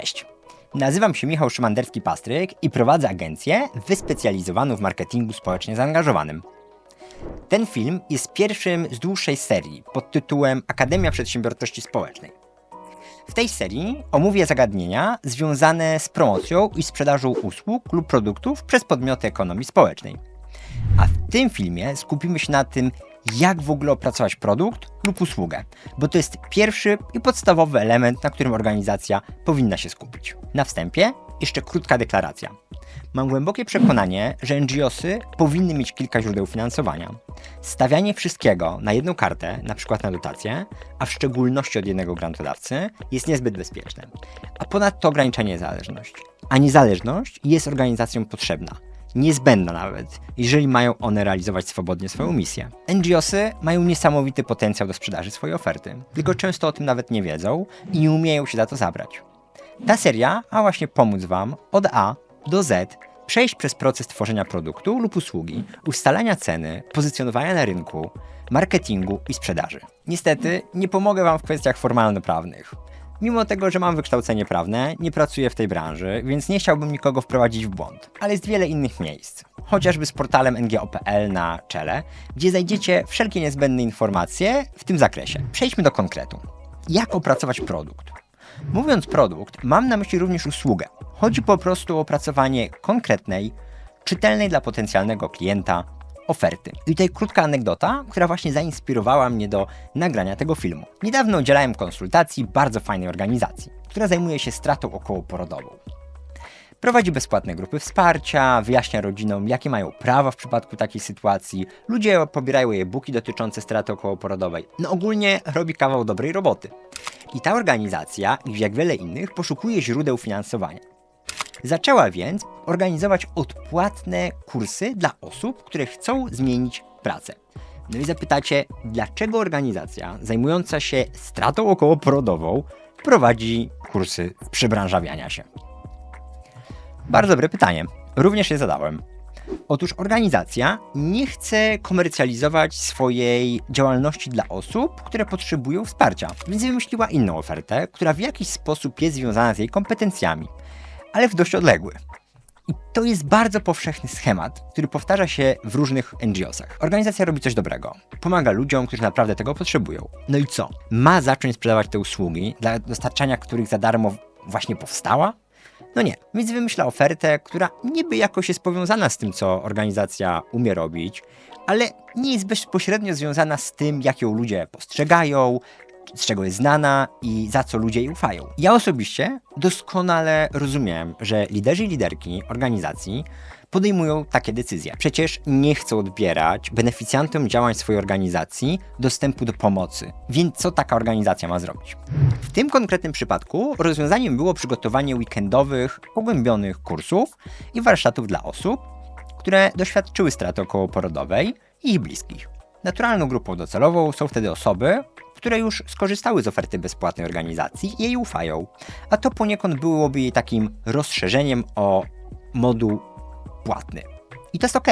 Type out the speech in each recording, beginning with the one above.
Cześć. Nazywam się Michał Szymanderski-Pastryk i prowadzę agencję wyspecjalizowaną w marketingu społecznie zaangażowanym. Ten film jest pierwszym z dłuższej serii pod tytułem Akademia Przedsiębiorczości Społecznej. W tej serii omówię zagadnienia związane z promocją i sprzedażą usług lub produktów przez podmioty ekonomii społecznej. A w tym filmie skupimy się na tym, jak w ogóle opracować produkt lub usługę, bo to jest pierwszy i podstawowy element, na którym organizacja powinna się skupić. Na wstępie jeszcze krótka deklaracja. Mam głębokie przekonanie, że NGOsy powinny mieć kilka źródeł finansowania. Stawianie wszystkiego na jedną kartę, na przykład na dotację, a w szczególności od jednego grantodawcy, jest niezbyt bezpieczne. A ponadto ogranicza niezależność. A niezależność jest organizacjom potrzebna niezbędna nawet, jeżeli mają one realizować swobodnie swoją misję. NGOsy mają niesamowity potencjał do sprzedaży swojej oferty, tylko często o tym nawet nie wiedzą i nie umieją się za to zabrać. Ta seria ma właśnie pomóc Wam od A do Z przejść przez proces tworzenia produktu lub usługi, ustalania ceny, pozycjonowania na rynku, marketingu i sprzedaży. Niestety nie pomogę Wam w kwestiach formalno-prawnych. Mimo tego, że mam wykształcenie prawne, nie pracuję w tej branży, więc nie chciałbym nikogo wprowadzić w błąd. Ale jest wiele innych miejsc. Chociażby z portalem ngo.pl na czele, gdzie znajdziecie wszelkie niezbędne informacje w tym zakresie. Przejdźmy do konkretu. Jak opracować produkt? Mówiąc produkt, mam na myśli również usługę. Chodzi po prostu o opracowanie konkretnej, czytelnej dla potencjalnego klienta oferty. I tutaj krótka anegdota, która właśnie zainspirowała mnie do nagrania tego filmu. Niedawno udzielałem konsultacji bardzo fajnej organizacji, która zajmuje się stratą okołoporodową. Prowadzi bezpłatne grupy wsparcia, wyjaśnia rodzinom, jakie mają prawa w przypadku takiej sytuacji. Ludzie pobierają e-booki dotyczące straty okołoporodowej. No ogólnie robi kawał dobrej roboty. I ta organizacja, jak wiele innych, poszukuje źródeł finansowania. Zaczęła więc organizować odpłatne kursy dla osób, które chcą zmienić pracę. No i zapytacie, dlaczego organizacja zajmująca się stratą okołoporodową prowadzi kursy przebranżawiania się? Bardzo dobre pytanie. Również je zadałem. Otóż organizacja nie chce komercjalizować swojej działalności dla osób, które potrzebują wsparcia, więc wymyśliła inną ofertę, która w jakiś sposób jest związana z jej kompetencjami ale w dość odległy. I to jest bardzo powszechny schemat, który powtarza się w różnych NGOsach. Organizacja robi coś dobrego, pomaga ludziom, którzy naprawdę tego potrzebują. No i co? Ma zacząć sprzedawać te usługi, dla dostarczania których za darmo właśnie powstała? No nie, więc wymyśla ofertę, która niby jakoś jest powiązana z tym, co organizacja umie robić, ale nie jest bezpośrednio związana z tym, jak ją ludzie postrzegają, z czego jest znana i za co ludzie jej ufają. Ja osobiście doskonale rozumiem, że liderzy i liderki organizacji podejmują takie decyzje. Przecież nie chcą odbierać beneficjantom działań swojej organizacji dostępu do pomocy. Więc co taka organizacja ma zrobić? W tym konkretnym przypadku rozwiązaniem było przygotowanie weekendowych, pogłębionych kursów i warsztatów dla osób, które doświadczyły straty okołoporodowej i ich bliskich. Naturalną grupą docelową są wtedy osoby, które już skorzystały z oferty bezpłatnej organizacji i jej ufają, a to poniekąd byłoby jej takim rozszerzeniem o moduł płatny. I to jest ok.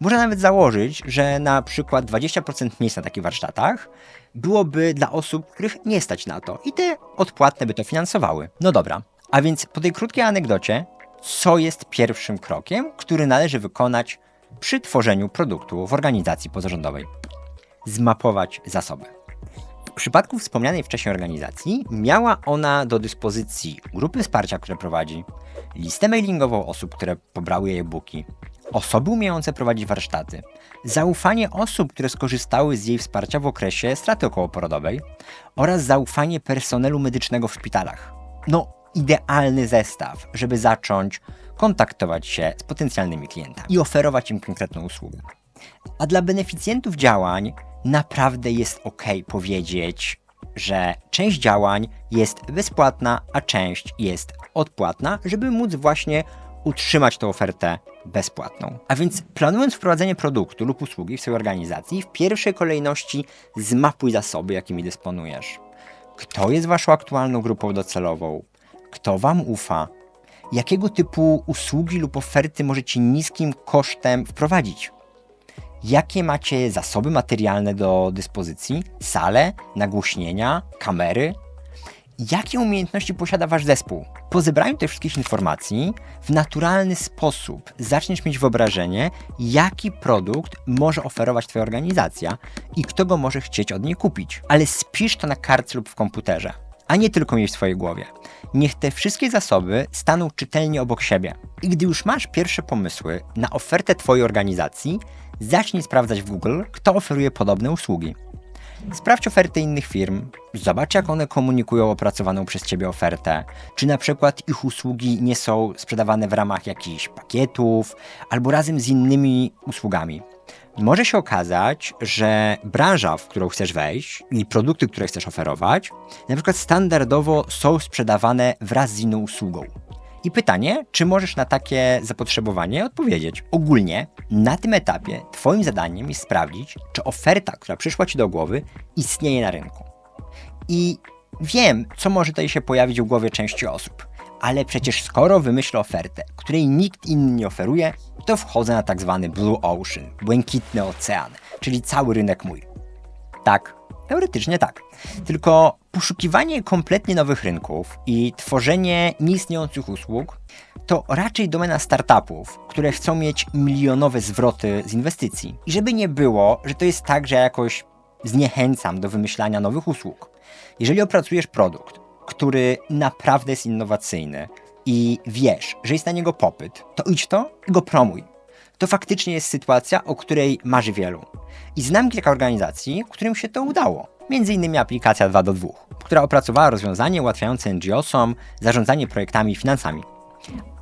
Można nawet założyć, że na przykład 20% miejsc na takich warsztatach byłoby dla osób, których nie stać na to i te odpłatne by to finansowały. No dobra, a więc po tej krótkiej anegdocie, co jest pierwszym krokiem, który należy wykonać przy tworzeniu produktu w organizacji pozarządowej? Zmapować zasoby. W przypadku wspomnianej wcześniej organizacji miała ona do dyspozycji grupy wsparcia, które prowadzi, listę mailingową osób, które pobrały jej e-booki, osoby umiejące prowadzić warsztaty, zaufanie osób, które skorzystały z jej wsparcia w okresie straty okołoporodowej oraz zaufanie personelu medycznego w szpitalach. No, idealny zestaw, żeby zacząć kontaktować się z potencjalnymi klientami i oferować im konkretną usługę. A dla beneficjentów działań naprawdę jest ok powiedzieć, że część działań jest bezpłatna, a część jest odpłatna, żeby móc właśnie utrzymać tę ofertę bezpłatną. A więc planując wprowadzenie produktu lub usługi w swojej organizacji, w pierwszej kolejności zmapuj zasoby, jakimi dysponujesz. Kto jest waszą aktualną grupą docelową? Kto wam ufa? Jakiego typu usługi lub oferty możecie niskim kosztem wprowadzić? jakie macie zasoby materialne do dyspozycji, sale, nagłośnienia, kamery jakie umiejętności posiada wasz zespół. Po zebraniu tych wszystkich informacji, w naturalny sposób zaczniesz mieć wyobrażenie, jaki produkt może oferować twoja organizacja i kto go może chcieć od niej kupić. Ale spisz to na kartce lub w komputerze, a nie tylko mieć w swojej głowie. Niech te wszystkie zasoby staną czytelnie obok siebie. I gdy już masz pierwsze pomysły na ofertę twojej organizacji, zacznij sprawdzać w Google, kto oferuje podobne usługi. Sprawdź oferty innych firm, zobacz jak one komunikują opracowaną przez Ciebie ofertę, czy na przykład ich usługi nie są sprzedawane w ramach jakichś pakietów albo razem z innymi usługami. Może się okazać, że branża, w którą chcesz wejść i produkty, które chcesz oferować, na przykład standardowo są sprzedawane wraz z inną usługą. I pytanie, czy możesz na takie zapotrzebowanie odpowiedzieć? Ogólnie na tym etapie Twoim zadaniem jest sprawdzić, czy oferta, która przyszła Ci do głowy, istnieje na rynku. I wiem, co może tutaj się pojawić w głowie części osób, ale przecież skoro wymyślę ofertę, której nikt inny nie oferuje, to wchodzę na tak zwany Blue Ocean, błękitny ocean, czyli cały rynek mój. Tak, teoretycznie tak. Tylko poszukiwanie kompletnie nowych rynków i tworzenie nieistniejących usług to raczej domena startupów, które chcą mieć milionowe zwroty z inwestycji. I żeby nie było, że to jest tak, że ja jakoś zniechęcam do wymyślania nowych usług. Jeżeli opracujesz produkt, który naprawdę jest innowacyjny i wiesz, że jest na niego popyt, to idź to i go promuj. To faktycznie jest sytuacja, o której marzy wielu. I znam kilka organizacji, którym się to udało. Między innymi aplikacja 2 do 2, która opracowała rozwiązanie ułatwiające NGO-som zarządzanie projektami i finansami.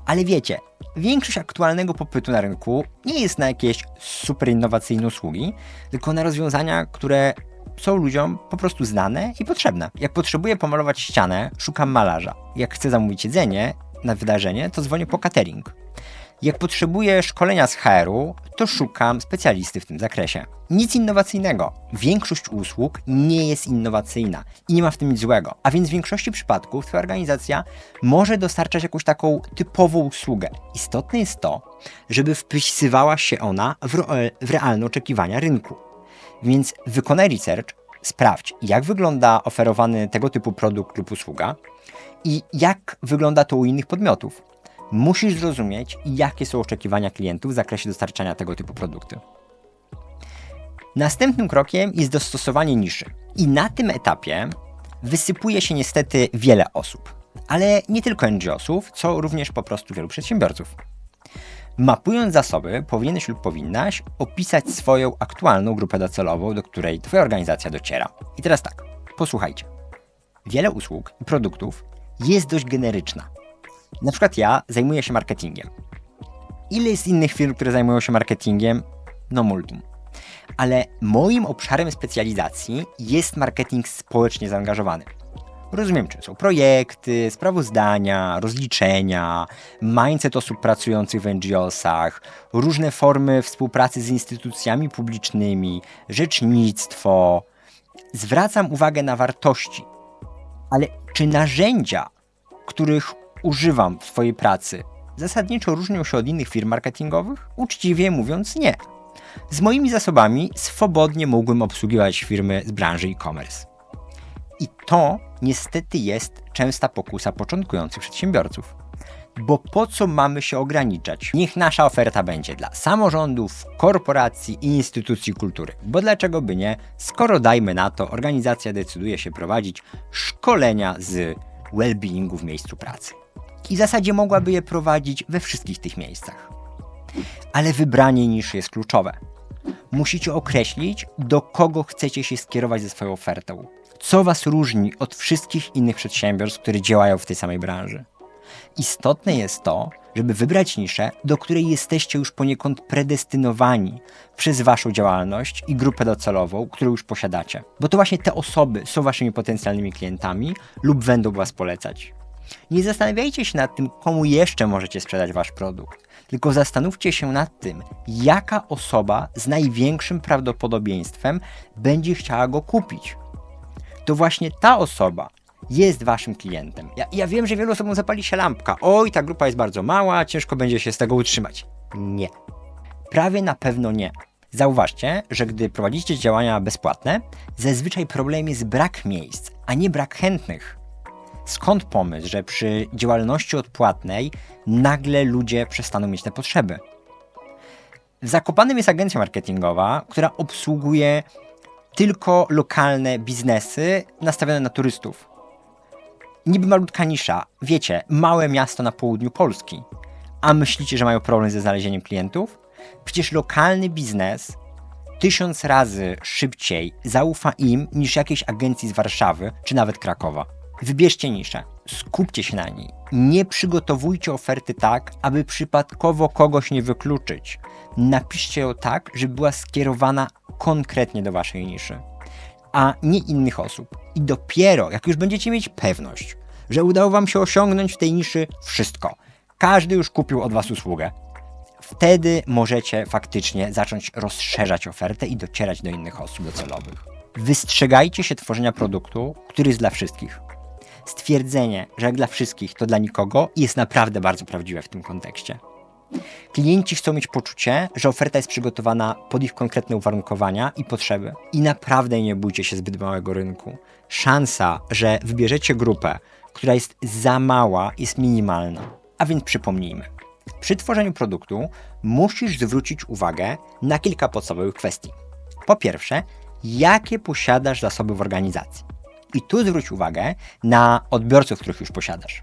Ale wiecie, większość aktualnego popytu na rynku nie jest na jakieś super innowacyjne usługi, tylko na rozwiązania, które są ludziom po prostu znane i potrzebne. Jak potrzebuję pomalować ścianę, szukam malarza. Jak chcę zamówić jedzenie na wydarzenie, to dzwonię po catering. Jak potrzebuję szkolenia z HR-u, to szukam specjalisty w tym zakresie. Nic innowacyjnego. Większość usług nie jest innowacyjna i nie ma w tym nic złego. A więc w większości przypadków Twoja organizacja może dostarczać jakąś taką typową usługę. Istotne jest to, żeby wpisywała się ona w, w realne oczekiwania rynku. Więc wykonaj research, sprawdź, jak wygląda oferowany tego typu produkt lub usługa i jak wygląda to u innych podmiotów musisz zrozumieć, jakie są oczekiwania klientów w zakresie dostarczania tego typu produktu. Następnym krokiem jest dostosowanie niszy. I na tym etapie wysypuje się niestety wiele osób, ale nie tylko NGO-sów, co również po prostu wielu przedsiębiorców. Mapując zasoby, powinieneś lub powinnaś opisać swoją aktualną grupę docelową, do której Twoja organizacja dociera. I teraz tak, posłuchajcie. Wiele usług i produktów jest dość generyczna, na przykład ja zajmuję się marketingiem. Ile jest innych firm, które zajmują się marketingiem? No multum. Ale moim obszarem specjalizacji jest marketing społecznie zaangażowany. Rozumiem, czym są projekty, sprawozdania, rozliczenia, mindset osób pracujących w NGO-sach, różne formy współpracy z instytucjami publicznymi, rzecznictwo. Zwracam uwagę na wartości, ale czy narzędzia, których używam w swojej pracy, zasadniczo różnią się od innych firm marketingowych? Uczciwie mówiąc, nie. Z moimi zasobami swobodnie mógłbym obsługiwać firmy z branży e-commerce. I to niestety jest częsta pokusa początkujących przedsiębiorców. Bo po co mamy się ograniczać? Niech nasza oferta będzie dla samorządów, korporacji i instytucji kultury. Bo dlaczego by nie, skoro dajmy na to, organizacja decyduje się prowadzić szkolenia z well-beingu w miejscu pracy i w zasadzie mogłaby je prowadzić we wszystkich tych miejscach. Ale wybranie niszy jest kluczowe. Musicie określić, do kogo chcecie się skierować ze swoją ofertą. Co Was różni od wszystkich innych przedsiębiorstw, które działają w tej samej branży. Istotne jest to, żeby wybrać niszę, do której jesteście już poniekąd predestynowani przez Waszą działalność i grupę docelową, którą już posiadacie. Bo to właśnie te osoby są Waszymi potencjalnymi klientami lub będą Was polecać. Nie zastanawiajcie się nad tym, komu jeszcze możecie sprzedać wasz produkt, tylko zastanówcie się nad tym, jaka osoba z największym prawdopodobieństwem będzie chciała go kupić. To właśnie ta osoba jest waszym klientem. Ja, ja wiem, że wielu osobom zapali się lampka. Oj, ta grupa jest bardzo mała, ciężko będzie się z tego utrzymać. Nie. Prawie na pewno nie. Zauważcie, że gdy prowadzicie działania bezpłatne, zazwyczaj problem jest brak miejsc, a nie brak chętnych. Skąd pomysł, że przy działalności odpłatnej nagle ludzie przestaną mieć te potrzeby? Zakopanym jest agencja marketingowa, która obsługuje tylko lokalne biznesy nastawione na turystów. Niby malutka nisza, wiecie, małe miasto na południu Polski. A myślicie, że mają problem ze znalezieniem klientów? Przecież lokalny biznes tysiąc razy szybciej zaufa im niż jakiejś agencji z Warszawy czy nawet Krakowa. Wybierzcie niszę, skupcie się na niej. Nie przygotowujcie oferty tak, aby przypadkowo kogoś nie wykluczyć. Napiszcie ją tak, żeby była skierowana konkretnie do waszej niszy, a nie innych osób. I dopiero jak już będziecie mieć pewność, że udało wam się osiągnąć w tej niszy wszystko, każdy już kupił od was usługę, wtedy możecie faktycznie zacząć rozszerzać ofertę i docierać do innych osób docelowych. Wystrzegajcie się tworzenia produktu, który jest dla wszystkich. Stwierdzenie, że jak dla wszystkich, to dla nikogo, jest naprawdę bardzo prawdziwe w tym kontekście. Klienci chcą mieć poczucie, że oferta jest przygotowana pod ich konkretne uwarunkowania i potrzeby. I naprawdę nie bójcie się zbyt małego rynku. Szansa, że wybierzecie grupę, która jest za mała, jest minimalna. A więc przypomnijmy. Przy tworzeniu produktu musisz zwrócić uwagę na kilka podstawowych kwestii. Po pierwsze, jakie posiadasz zasoby w organizacji. I tu zwróć uwagę na odbiorców, których już posiadasz.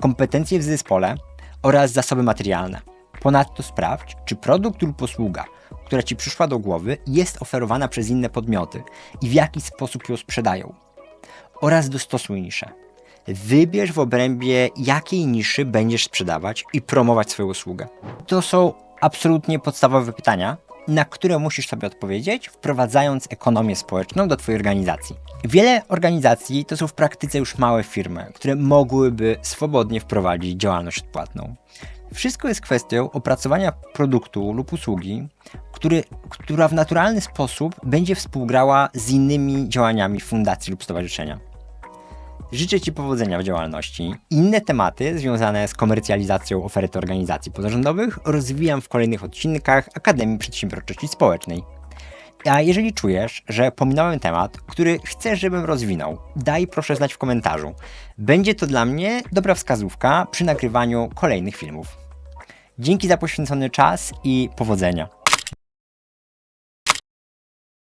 Kompetencje w zespole oraz zasoby materialne. Ponadto sprawdź, czy produkt lub usługa, która Ci przyszła do głowy, jest oferowana przez inne podmioty i w jaki sposób ją sprzedają. Oraz dostosuj niszę. Wybierz w obrębie jakiej niszy będziesz sprzedawać i promować swoją usługę. To są absolutnie podstawowe pytania, na które musisz sobie odpowiedzieć, wprowadzając ekonomię społeczną do Twojej organizacji. Wiele organizacji to są w praktyce już małe firmy, które mogłyby swobodnie wprowadzić działalność odpłatną. Wszystko jest kwestią opracowania produktu lub usługi, który, która w naturalny sposób będzie współgrała z innymi działaniami fundacji lub stowarzyszenia. Życzę Ci powodzenia w działalności. Inne tematy związane z komercjalizacją oferty organizacji pozarządowych rozwijam w kolejnych odcinkach Akademii Przedsiębiorczości Społecznej. A jeżeli czujesz, że pominąłem temat, który chcesz, żebym rozwinął, daj proszę znać w komentarzu. Będzie to dla mnie dobra wskazówka przy nagrywaniu kolejnych filmów. Dzięki za poświęcony czas i powodzenia.